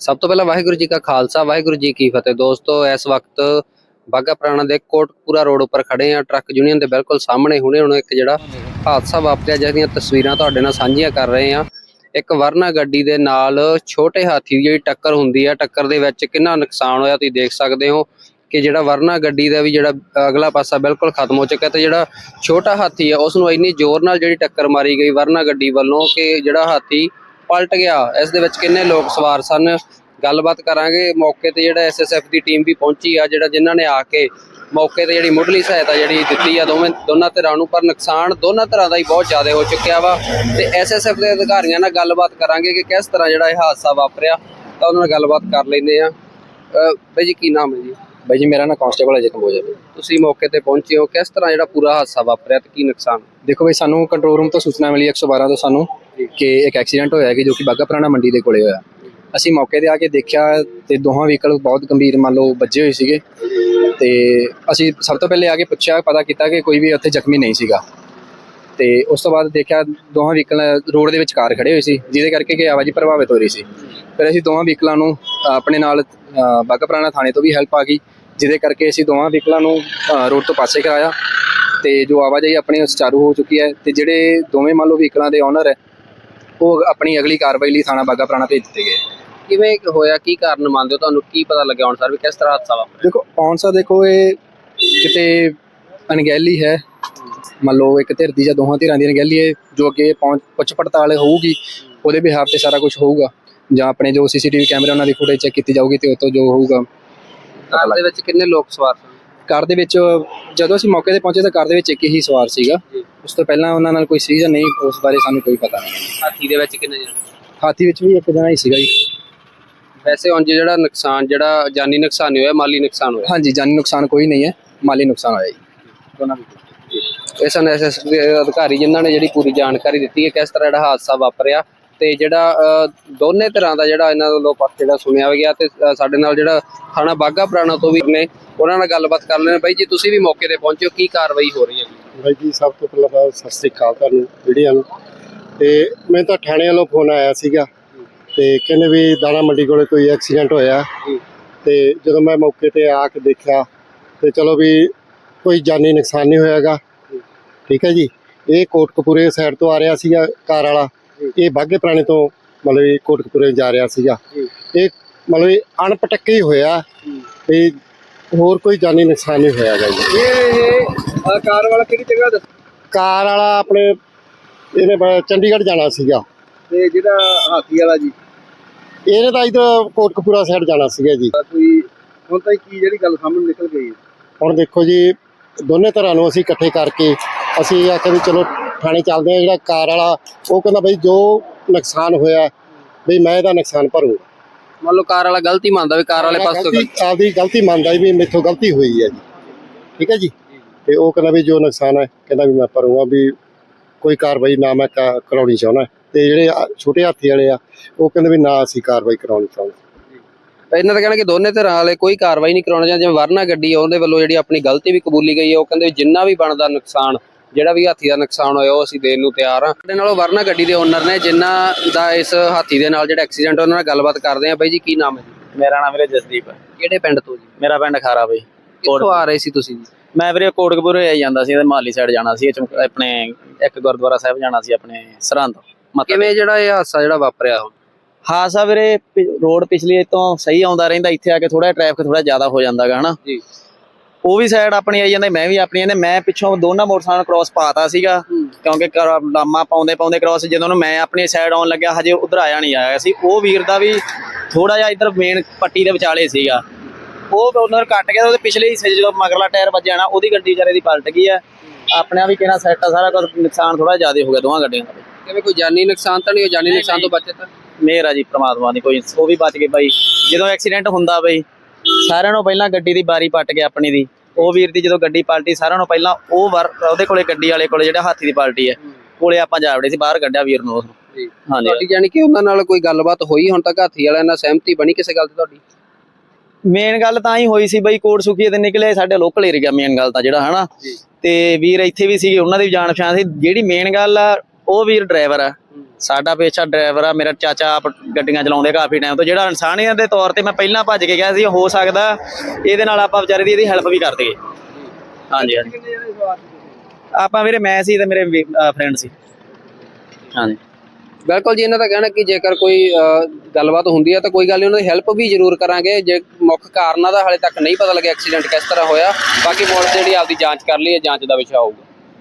ਸਭ ਤੋਂ ਪਹਿਲਾਂ ਵਾਹਿਗੁਰੂ ਜੀ ਕਾ ਖਾਲਸਾ, ਵਾਹਿਗੁਰੂ ਜੀ ਕੀ ਫਤਿਹ। ਦੋਸਤੋ, ਇਸ ਵਕਤ ਬਾਗਾ ਪੁਰਾਣਾ ਦੇ ਕੋਟਪੂਰਾ ਰੋਡ ਉੱਪਰ ਖੜੇ ਆ ਟਰੱਕ ਯੂਨੀਅਨ ਦੇ ਬਿਲਕੁਲ ਸਾਹਮਣੇ ਹੁਣੇ ਹੁਣ ਇੱਕ ਜਿਹੜਾ ਹਾਦਸਾ ਵਾਪਰਿਆ ਜਿਹਦੀਆਂ ਤਸਵੀਰਾਂ ਤੁਹਾਡੇ ਨਾਲ ਸਾਂਝੀਆਂ ਕਰ ਰਹੇ ਆ ਇੱਕ ਵਰਨਾ ਗੱਡੀ ਦੇ ਨਾਲ ਛੋਟੇ ਹਾਥੀ ਦੀ ਜਿਹੜੀ ਟੱਕਰ ਹੁੰਦੀ ਆ, ਟੱਕਰ ਦੇ ਵਿੱਚ ਕਿੰਨਾ ਨੁਕਸਾਨ ਹੋਇਆ ਤੁਸੀਂ ਦੇਖ ਸਕਦੇ ਹੋ ਕਿ ਜਿਹੜਾ ਵਰਨਾ ਗੱਡੀ ਦਾ ਵੀ ਜਿਹੜਾ ਅਗਲਾ ਪਾਸਾ ਬਿਲਕੁਲ ਖਤਮ ਹੋ ਚੁੱਕਾ ਤੇ ਜਿਹੜਾ ਛੋਟਾ ਹਾਥੀ ਆ ਉਸ ਨੂੰ ਇੰਨੀ ਜ਼ੋਰ ਨਾਲ ਜਿਹੜੀ ਟੱਕਰ ਮਾਰੀ ਗਈ ਵਰਨਾ ਗੱਡੀ ਵੱਲੋਂ ਕਿ ਜਿਹੜਾ ਹਾਥੀ ਪਲਟ ਗਿਆ। ਇਸ ਦੇ ਵਿੱਚ ਕਿੰਨੇ ਲੋਕ ਸਵਾਰ ਸਨ? ਗੱਲਬਾਤ ਕਰਾਂਗੇ। ਮੌਕੇ ਤੇ ਜਿਹੜਾ ਐਸਐਸਐਫ ਦੀ ਟੀਮ ਵੀ ਪਹੁੰਚੀ ਆ ਜਿਹੜਾ ਜਿਨ੍ਹਾਂ ਨੇ ਆ ਕੇ ਮੌਕੇ ਤੇ ਜਿਹੜੀ ਮੁੱਢਲੀ ਸਹਾਇਤਾ ਜਿਹੜੀ ਦਿੱਤੀ ਆ ਦੋਵੇਂ ਦੋਨਾਂ ਧਿਰਾਂ ਨੂੰ। ਪਰ ਨੁਕਸਾਨ ਦੋਨਾਂ ਧਿਰਾਂ ਦਾ ਹੀ ਬਹੁਤ ਜ਼ਿਆਦਾ ਹੋ ਚੁੱਕਿਆ ਵਾ। ਤੇ ਐਸਐਸਐਫ ਦੇ ਅਧਿਕਾਰੀਆਂ ਨਾਲ ਗੱਲਬਾਤ ਕਰਾਂਗੇ ਕਿ ਕਿਸ ਤਰ੍ਹਾਂ ਜਿਹੜਾ ਇਹ ਹਾਦਸਾ ਵਾਪਰਿਆ। ਤਾਂ ਉਹਨਾਂ ਨਾਲ ਗੱਲਬਾਤ ਕਰ ਲੈਂਦੇ ਆ। ਬਾਈ ਜੀ ਕੀ ਨਾਮ ਹੈ ਜੀ? ਬਾਈ ਜੀ ਮੇਰਾ ਨਾਮ ਕਾਂਸਟੇਬਲ ਅਜੇ ਕੰਬੋਜ। ਹੈ ਤੁਸੀਂ ਮੌਕੇ ਤੇ ਪਹੁੰਚੇ ਹੋ। ਕਿਸ ਤਰ੍ਹਾਂ ਜਿਹੜਾ ਪੂਰਾ ਹਾਦਸਾ ਵਾਪਰਿਆ ਤੇ ਕੀ ਨੁਕਸਾਨ? ਦੇਖੋ ਬਈ ਸਾਨੂੰ ਕੰਟਰੋਲ ਰੂਮ ਤੋਂ ਸੂਚਨਾ ਮਿਲੀ 112 ਤੋਂ ਸਾਨੂੰ। ਕਿ ਇੱਕ ਐਕਸੀਡੈਂਟ ਹੋਇਆ ਕਿ ਜੋ ਕਿ ਬਾਗਾ ਪੁਰਾਣਾ ਮੰਡੀ ਦੇ ਕੋਲੇ ਹੋਇਆ। ਅਸੀਂ ਮੌਕੇ ਤੇ ਆ ਕੇ ਦੇਖਿਆ ਤੇ ਦੋਹਾਂ ਵਹੀਕਲ ਬਹੁਤ ਗੰਭੀਰ ਮੰਨ ਲਓ ਵੱਜੇ ਹੋਏ ਸੀਗੇ। ਤੇ ਅਸੀਂ ਸਭ ਤੋਂ ਪਹਿਲੇ ਆ ਕੇ ਪੁੱਛਿਆ ਪਤਾ ਕੀਤਾ ਕਿ ਕੋਈ ਵੀ ਉੱਥੇ ਜ਼ਖਮੀ ਨਹੀਂ ਸੀਗਾ। ਤੇ ਉਸ ਤੋਂ ਬਾਅਦ ਦੇਖਿਆ ਦੋਹਾਂ ਵਹੀਕਲ ਰੋਡ ਦੇ ਵਿੱਚ ਕਾਰ ਖੜੇ ਹੋਏ ਸੀ ਜਿਹਦੇ ਕਰਕੇ ਕਿ ਆਵਾਜਾਈ ਪ੍ਰਭਾਵਿਤ ਹੋ ਰਹੀ ਸੀ। ਫਿਰ ਅਸੀਂ ਦੋਹਾਂ ਵਹੀਕਲਾਂ ਨੂੰ ਆਪਣੇ ਨਾਲ ਅ, ਬਾਘਾ ਪੁਰਾਣਾ ਥਾਣੇ ਤੋਂ ਵੀ ਹੈਲਪ ਆ ਗਈ ਜਿਹਦੇ ਕਰਕੇ ਅਸੀਂ ਦੋਹਾਂ ਵਹੀਕਲਾਂ ਨੂੰ ਰੋਡ ਤੋਂ ਪਾਸੇ ਕਰਾਇਆ। ਤੇ ਜੋ ਆਵਾਜਾਈ ਆਪਣੀ ਸੁਚਾਰੂ ਹੋ ਚੁੱਕੀ ਹੈ ਤੇ ਜਿਹੜੇ ਦੋਵੇਂ ਮੰਨ ਲਓ ਵਹੀਕਲਾਂ ਦੇ ਓਨਰ ਹੈ ਉਹ ਆਪਣੀ ਅਗਲੀ ਕਾਰਵਾਈ ਲਈ ਥਾਣਾ ਬਾਘਾ ਪੁਰਾਣਾ ਭੇਜ ਦਿੱਤੇ ਗਏ। ਕਿਵੇਂ ਹੋਇਆ? ਕੀ ਕਾਰਨ ਮੰਨਦੇ ਹੋ? ਤੁਹਾਨੂੰ ਕੀ ਪਤਾ ਲੱਗਿਆ ਹੁਣ ਸਰ ਵੀ ਕਿਸ ਤਰ੍ਹਾਂ ਹਾਦਸਾ ਵਾਪਰਿਆ? ਦੇਖੋ ਔਨਸਾ ਦੇਖੋ ਇਹ ਕਿਤੇ ਅਣਗਹਿਲੀ ਹੈ। ਮੰਨ ਲਓ ਇੱਕ ਧਿਰ ਦੀ ਜਾਂ ਦੋਹਾਂ ਧਿਰਾਂ ਦੀ ਅਣਗਹਿਲੀ ਹੈ ਜੋ ਅੱਗੇ ਪਹੁੰਚ ਪੁੱਛ ਪੜਤਾਲ ਹੋਊਗੀ ਉਹਦੇ ਬਿਹਾਫ ਤੇ ਸਾਰਾ ਕੁਝ ਹੋਊਗਾ। ਜਾਂ ਆਪਣੇ ਜੋ ਸੀਸੀਟੀਵੀ ਕੈਮਰੇ ਉਹਨਾਂ ਦੀ ਫੁਟੇਜ ਚੈੱਕ ਕੀਤੀ ਜਾਊਗੀ ਤੇ ਉਹ ਤੋਂ ਜੋ ਹੋਊਗਾ। ਕਾਰ ਦੇ ਵਿੱਚ ਕਿੰਨੇ ਲੋਕ ਸਵਾਰ ਸਨ? ਕਾਰ ਦੇ ਵਿੱਚ ਜਦੋਂ ਅਸੀਂ ਮੌਕੇ ਤੇ ਪਹੁੰਚੇ ਤਾਂ ਕਾਰ ਦੇ ਵਿੱਚ ਇੱਕ ਹੀ ਸਵਾਰ ਸੀਗਾ। ਉਸ ਤੋਂ ਪਹਿਲਾਂ ਉਹਨਾਂ ਨਾਲ ਕੋਈ ਸੀ ਜਾਂ ਨਹੀਂ ਉਸ ਬਾਰੇ ਸਾਨੂੰ ਕੋਈ ਪਤਾ ਨਹੀਂ ਹਾਥੀ ਦੇ ਵਿੱਚ ਕਿੰਨੇ ਜਣੇ? ਹਾਥੀ ਵਿੱਚ ਵੀ ਇੱਕ ਜਣਾ ਹੀ ਸੀਗਾ ਜੀ। ਵੈਸੇ ਉਂਝ ਜਿਹੜਾ ਨੁਕਸਾਨ ਜਿਹੜਾ ਜਾਨੀ ਨੁਕਸਾਨ ਨਹੀਂ ਹੋਇਆ ਮਾਲੀ ਨੁਕਸਾਨ ਹੋਇਆ? ਹਾਂਜੀ ਜਾਨੀ ਨੁਕਸਾਨ ਕੋਈ ਨਹੀਂ ਹੈ ਮਾਲੀ ਨੁਕਸਾਨ ਹੋਇਆ ਜੀ। ਦੋਨਾਂ ਦੀ ਇਸ ਐਨਐਸਐਸ ਦੇ ਅਧਿਕਾਰੀ ਜਿਨ੍ਹਾਂ ਨੇ ਜਿਹੜੀ ਪੂਰੀ ਜਾਣਕਾਰੀ ਦਿੱਤੀ ਹੈ ਕਿਸ ਤਰ੍ਹਾਂ ਜਿਹੜਾ ਹਾਦਸਾ ਵਾਪਰਿਆ ਤੇ ਜਿਹੜਾ ਦੋਨੇ ਤਰ੍ਹਾਂ ਦਾ ਜਿਹੜਾ ਇਹਨਾਂ ਵੱਲੋਂ ਪੱਖ ਜਿਹੜਾ ਸੁਣਿਆ ਗਿਆ ਤੇ ਸਾਡੇ ਨਾਲ ਜਿਹੜਾ ਥਾਣਾ ਬਾਗਾ ਪੁਰਾਣਾ ਤੋਂ ਵੀ ਨੇ ਉਹਨਾਂ ਨਾਲ ਗੱਲਬਾਤ ਕਰ ਲੈਣੇ ਬਾਈ ਜੀ ਤੁਸੀਂ ਵੀ ਮੌਕੇ ਤੇ ਪਹੁੰਚੇ ਹੋ ਕੀ ਕਾਰਵਾਈ ਹੋ ਰਹੀ ਹੈ? ਬਾਈ ਜੀ ਸਭ ਤੋਂ ਪਹਿਲਾਂ ਤਾਂ ਸਤਿ ਸ੍ਰੀ ਅਕਾਲ ਤੁਹਾਨੂੰ ਵੀਡੀਓ ਨੂੰ। ਤੇ ਮੈਨੂੰ ਤਾਂ ਥਾਣੇ ਵੱਲੋਂ ਫੋਨ ਆਇਆ ਸੀਗਾ। ਤੇ ਕਹਿੰਦੇ ਵੀ ਦਾਣਾ ਮੰਡੀ ਕੋਲੇ ਕੋਈ ਐਕਸੀਡੈਂਟ ਹੋਇਆ। ਤੇ ਜਦੋਂ ਮੈਂ ਮੌਕੇ ਤੇ ਆ ਕੇ ਦੇਖਿਆ ਤੇ ਚਲੋ ਵੀ ਕੋਈ ਜਾਨੀ ਨੁਕਸਾਨ ਨਹੀਂ ਹੋਇਆਗਾ। ਠੀਕ ਹੈ ਜੀ। ਇਹ ਕੋਟਕਪੂਰੇ ਸਾਈਡ ਤੋਂ ਆ ਰਿਹਾ ਸੀਗਾ ਕਾਰ ਵਾਲਾ। ਇਹ ਬਾਗੇ ਪੁਰਾਣੇ ਤੋਂ ਮਤਲਬ ਇਹ ਕੋਟਕਪੂਰੇ ਜਾ ਰਿਹਾ ਸੀਗਾ। ਇਹ ਮਤਲਬ ਅਣਪਟੱਕੇ ਹੀ ਹੋਇਆ। ਤੇ ਹੋਰ ਕੋਈ ਜਾਨੀ ਨੁਕਸਾਨ ਨਹੀਂ ਹੋਇਆਗਾ ਜੀ। ਇਹ ਕਾਰ ਵਾਲਾ ਕਿਹੜੀ ਜਗ੍ਹਾ ਦੱਸ ਕਾਰ ਵਾਲਾ ਆਪਣੇ ਇਹਨੇ ਬ- ਚੰਡੀਗੜ੍ਹ ਜਾਣਾ ਸੀਗਾ। ਤੇ ਜਿਹੜਾ ਹਾਥੀ ਵਾਲਾ ਜੀ? ਇਹਨੇ ਤਾਂ ਇਧਰ ਕੋਟਕਪੂਰਾ ਸਾਈਡ ਜਾਣਾ ਸੀਗਾ ਜੀ। ਕੋਈ ਹੁਣ ਤਾਂ ਕੀ ਜਿਹੜੀ ਗੱਲ ਸਾਹਮਣੇ ਨਿਕਲ ਗਈ ਹੈ? ਹੁਣ ਦੇਖੋ ਜੀ ਦੋਨੇ ਤਰ੍ਹਾਂ ਨੂੰ ਅਸੀਂ ਇਕੱਠੇ ਕਰਕੇ ਅਸੀਂ ਆਖਿਆ ਵੀ ਚਲੋ ਥਾਣੇ ਚੱਲਦੇ ਆ ਜਿਹੜਾ ਕਾਰ ਵਾਲਾ ਉਹ ਕਹਿੰਦਾ ਬਈ ਜੋ ਨੁਕਸਾਨ ਹੋਇਆ ਬਈ ਮੈਂ ਇਹਦਾ ਨੁਕਸਾਨ ਭਰੂੰਗਾ। ਮੰਨ ਲਓ ਕਾਰ ਵਾਲਾ ਗਲਤੀ ਮੰਨਦਾ ਵੀ ਕਾਰ ਵਾਲੇ ਪਾਸੇ ਤੋਂ ਗਲਤੀ- ਆਪਦੀ ਗਲਤੀ ਮੰਨਦਾ ਵੀ ਮੇਥੋਂ ਗਲਤੀ ਹੋਈ ਹੈ ਜੀ। ਠੀਕ ਹੈ ਜੀ? ਤੇ ਉਹ ਕਹਿੰਦਾ ਵੀ ਜੋ ਨੁਕਸਾਨ ਹੈ ਕਹਿੰਦਾ ਵੀ ਮੈਂ ਭਰੂੰਗਾ ਵੀ ਕੋਈ ਕਾਰਵਾਈ ਨਾ ਮੈਂ ਕਾ- ਕਰਾਉਣੀ ਚਾਹੁੰਦਾ। ਤੇ ਜਿਹੜੇ ਆ ਛੋਟੇ ਹਾਥੀ ਵਾਲੇ ਆ ਉਹ ਕਹਿੰਦੇ ਵੀ ਨਾ ਅਸੀਂ ਕਾਰਵਾਈ ਕਰਾਉਣੀ ਚਾਹੁੰਦੇ। ਇਹਨਾਂ ਦਾ ਕਹਿਣਾ ਕਿ ਦੋਨੇ ਧਿਰਾਂ ਵਾਲੇ ਕੋਈ ਕਾਰਵਾਈ ਨਹੀਂ ਕਰਾਉਣਾ ਚਾਹੁੰਦੇ ਜਿਵੇਂ ਵਰਨਾ ਗੱਡੀ ਆ ਉਹਦੇ ਵੱਲੋਂ ਜਿਹੜੀ ਆਪਣੀ ਗਲਤੀ ਵੀ ਕਬੂਲੀ ਗਈ ਹੈ ਉਹ ਕਹਿੰਦੇ ਜਿੰਨਾ ਵੀ ਬਣਦਾ ਨੁਕਸਾਨ ਜਿਹੜਾ ਵੀ ਹਾਥੀ ਦਾ ਨੁਕਸਾਨ ਹੋਇਆ ਉਹ ਅਸੀਂ ਦੇਣ ਨੂੰ ਤਿਆਰ ਹਾਂ ਸਾਡੇ ਨਾਲ ਉਹ ਵਰਨਾ ਗੱਡੀ ਦੇ ਓਨਰ ਨੇ ਜਿਨ੍ਹਾਂ ਦਾ ਇਸ ਹਾਥੀ ਦੇ ਨਾਲ ਜਿਹੜਾ ਐਕਸੀਡੈਂਟ ਉਹਨਾਂ ਨਾਲ ਗੱਲਬਾਤ ਕਰਦੇ ਆ। ਬਾਈ ਜੀ ਕੀ ਨਾਮ ਹੈ ਜੀ? ਮੇਰਾ ਨਾਮ ਵੀਰੇ ਜਸਦੀਪ ਹੈ। ਕਿਹੜੇ ਪਿੰਡ ਤੋਂ ਜੀ? ਮੇਰਾ ਪਿੰਡ ਖਾਰਾ ਬਈ ਕਿੱਥੋਂ ਆ ਰਹੇ ਸੀ ਤੁਸੀਂ ਜੀ? ਮੈਂ ਵੀਰੇ ਕੋਟਕਪੂਰੇ ਆਈ ਜਾਂਦਾ ਸੀ ਤੇ ਮਾਲੀ ਸਾਈਡ ਜਾਣਾ ਸੀ ਆਪਣੇ ਇੱਕ ਗੁਰਦੁਆਰਾ ਸਾਹਿਬ ਜਾਣਾ ਸੀ ਆਪਣੇ ਸਰਹੰਦ ਮੱਥਾ ਕਿਵੇਂ ਜਿਹੜਾ ਇਹ ਹਾਦਸਾ ਜਿਹੜਾ ਵਾਪਰਿਆ ਉਹ? ਹਾਂ ਸਾ ਵੀਰੇ ਰੋਡ ਪਿਛਲੀ ਤੋਂ ਸਹੀ ਆਉਂਦਾ ਰਹਿੰਦਾ ਇੱਥੇ ਆ ਕੇ ਥੋੜਾ ਟ੍ਰੈਫਿਕ ਥੋੜਾ ਜ਼ਿਆਦਾ ਹੋ ਜਾਂਦਾਗਾ ਹਨਾ? ਜੀ। ਉਹ ਵੀ ਸਾਈਡ ਆਪਣੀ ਆਈ ਜਾਂਦੇ ਮੈਂ ਵੀ ਆਪਣੀ ਆਂਦੇ ਮੈਂ ਪਿੱਛੋਂ ਦੋਨਾਂ ਮੋਟਰਸਾਈਕਲ ਕ੍ਰਾਸ ਪਾਤਾ ਸੀਗਾ ਕਿਉਂਕਿ ਲਾਮਾ ਪਾਉਂਦੇ ਪਾਉਂਦੇ ਕ੍ਰਾਸ ਜਦੋਂ ਨੂੰ ਮੈਂ ਆਪਣੀ ਸਾਈਡ ਆਉਣ ਲੱਗਿਆ ਹਜੇ ਉਧਰ ਆਇਆ ਨਹੀਂ ਆਇਆ ਸੀ ਉਹ ਵੀਰ ਦਾ ਵੀ ਥੋੜਾ ਜਿਹਾ ਇੱਧਰ ਮੇਨ ਪੱਟੀ ਦੇ ਵਿਚਾਲੇ ਸੀਗਾ। ਉਹ ਉਹਨਾਂ ਕੱਟ ਗਿਆ ਉਹਦੇ ਪਿਛਲੇ ਹਿੱਸੇ ਜਦੋਂ ਮਗਰਲਾ ਟਾਇਰ ਵੱਜਿਆ ਨਾ ਉਹਦੀ ਗੱਡੀ ਵਿਚਾਰੇ ਦੀ ਪਲਟ ਗਈ ਆ ਆਪਣੇ ਆ ਵੀ ਕਿਹੜਾ ਸੈੱਟ ਆ ਸਾਰਾ ਕੁਝ ਨੁਕਸਾਨ ਥੋੜਾ ਜ਼ਿਆਦਾ ਹੋ ਗਿਆ ਦੋਵਾਂ ਗੱਡੀਆਂ ਦਾ ਕਿਵੇਂ ਕੋਈ ਜਾਨੀ ਨੁਕਸਾਨ ਤਾਂ ਨਹੀਂ ਹੋਇਆ? ਜਾਨੀ ਨੁਕਸਾਨ ਤੋਂ ਬਚੇ ਤਾਂ? ਮੇਰਾ ਜੀ ਪ੍ਰਮਾਤਮਾ ਦੀ ਕੋਈ ਉਹ ਵੀ ਬਚ ਗਏ ਬਾਈ। ਜਦੋਂ ਐਕਸੀਡੈਂਟ ਹੁੰਦਾ ਬਈ ਸਾਰਿਆਂ ਨੂੰ ਪਹਿਲਾਂ ਗੱਡੀ ਦੀ ਬਾਰੀ ਪੱਟ ਕੇ ਆਪਣੀ ਦੀ। ਉਹ ਵੀਰ ਦੀ ਜਦੋਂ ਗੱਡੀ ਪਲਟੀ ਸਾਰਿਆਂ ਨੂੰ ਪਹਿਲਾਂ ਉਹ ਵਰ- ਉਹਦੇ ਕੋਲੇ ਗੱਡੀ ਵਾਲੇ ਕੋਲੇ ਜਿਹੜਾ ਹਾਥੀ ਦੀ ਪਾਲਟੀ ਹੈ ਕੋਲੇ ਆਪਾਂ ਜਾ ਵੜੇ ਸੀ ਬਾਹਰ ਕੱਢਿਆ ਵੀਰ ਨੂੰ। ਹਾਂਜੀ। ਤੁਹਾਡੀ ਜਾਨੀ ਕਿ ਉਹਨਾਂ ਨਾਲ ਕੋਈ ਗੱਲਬਾਤ ਹੋਈ? ਹੁਣ ਤੱਕ ਹਾਥੀ ਵਾਲਿਆਂ ਨਾਲ ਸਹਿਮਤੀ ਬਣੀ ਕਿਸੇ ਗੱਲ ਤੇ ਤੁਹਾਡੀ? ਮੇਨ ਗੱਲ ਤਾਂ ਹੀ ਹੋਈ ਸੀ ਬਈ ਕੋਟ ਸੁਖੀਏ ਤੇ ਨਿਕਲੇ ਸਾਡੇ ਲੋਕਲ ਏਰੀਆ ਮੇਨ ਗੱਲ ਤਾਂ ਜਿਹੜਾ ਹਨਾ। ਤੇ ਵੀਰ ਇੱਥੇ ਵੀ ਸੀਗੇ ਉਹਨਾਂ ਦੀ ਵੀ ਜਾਣ ਪਛਾਣ ਸੀ। ਜਿਹੜੀ ਮੇਨ ਗੱਲ ਆ ਉਹ ਵੀਰ ਡਰਾਈਵਰ ਆ। ਸਾਡਾ ਪੇਸ਼ਾ ਡਰਾਈਵਰ ਆ ਮੇਰਾ ਚਾਚਾ ਆਪ ਗੱਡੀਆਂ ਚਲਾਉਂਦੇ ਕਾਫੀ ਟਾਈਮ ਤੋਂ। ਜਿਹੜਾ ਇਨਸਾਨੀਅਤ ਦੇ ਤੌਰ ਤੇ ਮੈਂ ਪਹਿਲਾਂ ਭੱਜ ਕੇ ਗਿਆ ਸੀ ਹੋ ਸਕਦਾ ਇਹਦੇ ਨਾਲ ਆਪਾਂ ਵਿਚਾਰੇ ਦੀ ਇਹਦੀ ਹੈਲਪ ਵੀ ਕਰ ਦਈਏ। ਹਾਂਜੀ ਹਾਂਜੀ। ਆਪਾਂ ਵੀਰੇ ਮੈਂ ਸੀ ਤੇ ਮੇਰੇ ਫਰੈਂਡ ਸੀ। ਹਾਂਜੀ। ਬਿਲਕੁਲ ਜੀ, ਇਹਨਾਂ ਦਾ ਕਹਿਣਾ ਕਿ ਜੇਕਰ ਕੋਈ ਗੱਲਬਾਤ ਹੁੰਦੀ ਹੈ ਤਾਂ ਕੋਈ ਗੱਲ ਨਹੀਂ ਉਹਨਾਂ ਦੀ ਹੈਲਪ ਵੀ ਜ਼ਰੂਰ ਕਰਾਂਗੇ। ਜੇ ਮੁੱਖ ਕਾਰਨਾਂ ਦਾ ਹਾਲੇ ਤੱਕ ਨਹੀਂ ਪਤਾ ਲੱਗਿਆ ਐਕਸੀਡੈਂਟ ਕਿਸ ਤਰ੍ਹਾਂ ਹੋਇਆ, ਬਾਕੀ ਪੁਲਿਸ ਜਿਹੜੀ ਆਪਦੀ ਜਾਂਚ ਕਰ ਲਈ ਹੈ, ਜਾਂਚ ਦਾ ਵਿਸ਼ਾ ਹੋਊਗਾ।